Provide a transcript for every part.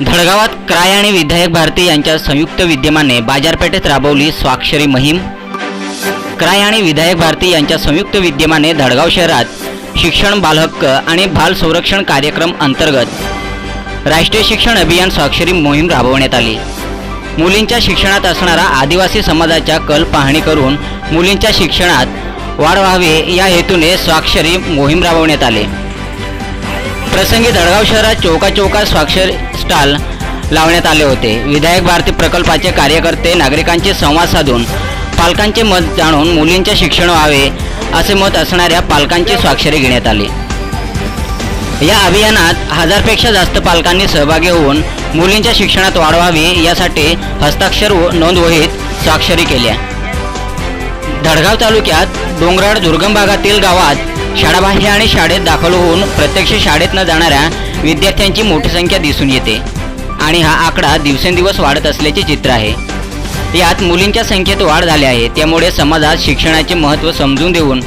धडगावात cry आणि विधायक भारती यांच्या संयुक्त विद्यमाने बाजारपेठेत राबवली स्वाक्षरी मोहीम. क्राय आणि विधायक भारती यांच्या संयुक्त विद्यमाने धडगाव शहरात शिक्षण बालहक्क आणि बाल संरक्षण कार्यक्रम अंतर्गत राष्ट्रीय शिक्षण अभियान स्वाक्षरी मोहीम राबवण्यात आली. मुलींच्या शिक्षणात असणारा आदिवासी समाजाच्या कल पाहणी करून मुलींच्या शिक्षणात वाढ व्हावी या हेतूने स्वाक्षरी मोहीम राबवण्यात आली. प्रसंगी धडगाव शहरात चौका चौका स्वाक्षर स्टॉल लावण्यात आले होते. विधायक भारती प्रकल्पाचे कार्यकर्ते नागरिकांचे संवाद साधून पालकांचे मत जाणून मुलींचे शिक्षण व्हावे असे मत असणाऱ्या पालकांची स्वाक्षरी घेण्यात आली. या अभियानात हजारपेक्षा जास्त पालकांनी सहभागी होऊन मुलींच्या शिक्षणात वाढ व्हावी यासाठी हस्ताक्षर व स्वाक्षरी केल्या. धडगाव तालुक्यात डोंगराळ दुर्गम भागातील गावात शाळाबाह्य आणि शाळेत दाखल होऊन प्रत्यक्ष शाळेत न जाणाऱ्या विद्यार्थ्यांची मोठी संख्या दिसून येते. आणि हा आकडा दिवसेंदिवस वाढत असल्याचे चित्र आहे. यात मुलींच्या संख्येत वाढ झाली आहे. त्यामुळे समाजात शिक्षणाचे महत्त्व समजून देऊन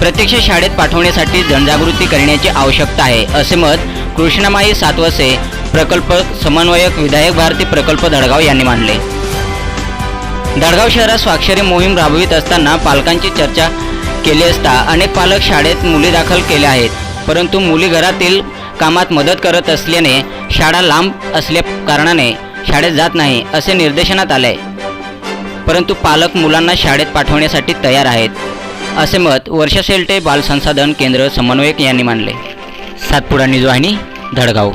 प्रत्यक्ष शाळेत पाठवण्यासाठी जनजागृती करण्याची आवश्यकता आहे असे मत कृष्णमाई सातवसे प्रकल्प समन्वयक विधायक भारती प्रकल्प धडगाव यांनी मांडले धडगाव शहरात स्वाक्षरी मोहीम राबवित असताना पालकांची चर्चा केले असता अनेक पालक शाळेत मुली दाखल केल्या आहेत. परंतु मुली घरातील कामात मदत करत असल्याने शाळा लांब असल्या कारणाने शाळेत जात नाही असे निर्देशनात आले आहे परंतु पालक मुलांना शाळेत पाठवण्यासाठी तयार आहेत असे मत वर्षा शेलटे बालसंसाधन केंद्र समन्वयक यांनी मांडले. सातपुडा निजवाहिनी धडगाव.